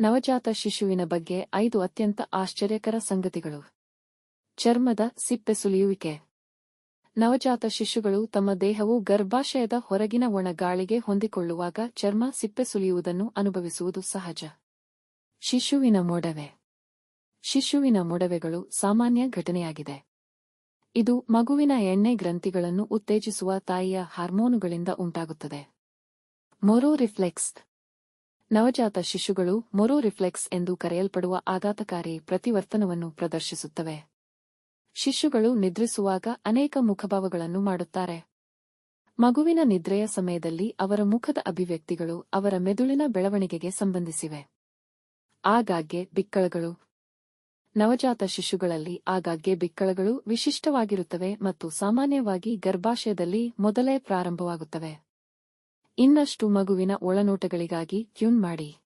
ನವಜಾತ ಶಿಶುವಿನ ಬಗ್ಗೆ ಐದು ಅತ್ಯಂತ ಆಶ್ಚರ್ಯಕರ ಸಂಗತಿಗಳು. ಚರ್ಮದ ಸಿಪ್ಪೆ ಸುಲಿಯುವಿಕೆ. ನವಜಾತ ಶಿಶುಗಳು ತಮ್ಮ ದೇಹವು ಗರ್ಭಾಶಯದ ಹೊರಗಿನ ಒಣ ಗಾಳಿಗೆ ಹೊಂದಿಕೊಳ್ಳುವಾಗ ಚರ್ಮ ಸಿಪ್ಪೆ ಸುಲಿಯುವುದನ್ನು ಅನುಭವಿಸುವುದು ಸಹಜ. ಶಿಶುವಿನ ಮೊಡವೆ. ಶಿಶುವಿನ ಮೊಡವೆಗಳು ಸಾಮಾನ್ಯ ಘಟನೆಯಾಗಿದೆ. ಇದು ಮಗುವಿನ ಎಣ್ಣೆ ಗ್ರಂಥಿಗಳನ್ನು ಉತ್ತೇಜಿಸುವ ತಾಯಿಯ ಹಾರ್ಮೋನುಗಳಿಂದ ಉಂಟಾಗುತ್ತದೆ. ಮೊರೋ ರಿಫ್ಲೆಕ್ಸ್ ನವಜಾತ ಶಿಶುಗಳು ಮೊರೋ ರಿಫ್ಲೆಕ್ಸ್ ಎಂದು ಕರೆಯಲ್ಪಡುವ ಆಘಾತಕಾರಿ ಪ್ರತಿವರ್ತನವನ್ನು ಪ್ರದರ್ಶಿಸುತ್ತವೆ. ಶಿಶುಗಳು ನಿದ್ರಿಸುವಾಗ ಅನೇಕ ಮುಖಭಾವಗಳನ್ನು ಮಾಡುತ್ತಾರೆ. ಮಗುವಿನ ನಿದ್ರೆಯ ಸಮಯದಲ್ಲಿ ಅವರ ಮುಖದ ಅಭಿವ್ಯಕ್ತಿಗಳು ಅವರ ಮೆದುಳಿನ ಬೆಳವಣಿಗೆಗೆ ಸಂಬಂಧಿಸಿವೆ. ಆಗಾಗ್ಗೆ ಬಿಕ್ಕಳಗಳು. ನವಜಾತ ಶಿಶುಗಳಲ್ಲಿ ಆಗಾಗ್ಗೆ ಬಿಕ್ಕಳಗಳು ವಿಶಿಷ್ಟವಾಗಿರುತ್ತವೆ ಮತ್ತು ಸಾಮಾನ್ಯವಾಗಿ ಗರ್ಭಾಶಯದಲ್ಲಿ ಮೊದಲೇ ಪ್ರಾರಂಭವಾಗುತ್ತವೆ. ಇನ್ನಷ್ಟು ಮಗುವಿನ ಒಳನೋಟಗಳಿಗಾಗಿ ಟ್ಯೂನ್ ಮಾಡಿ.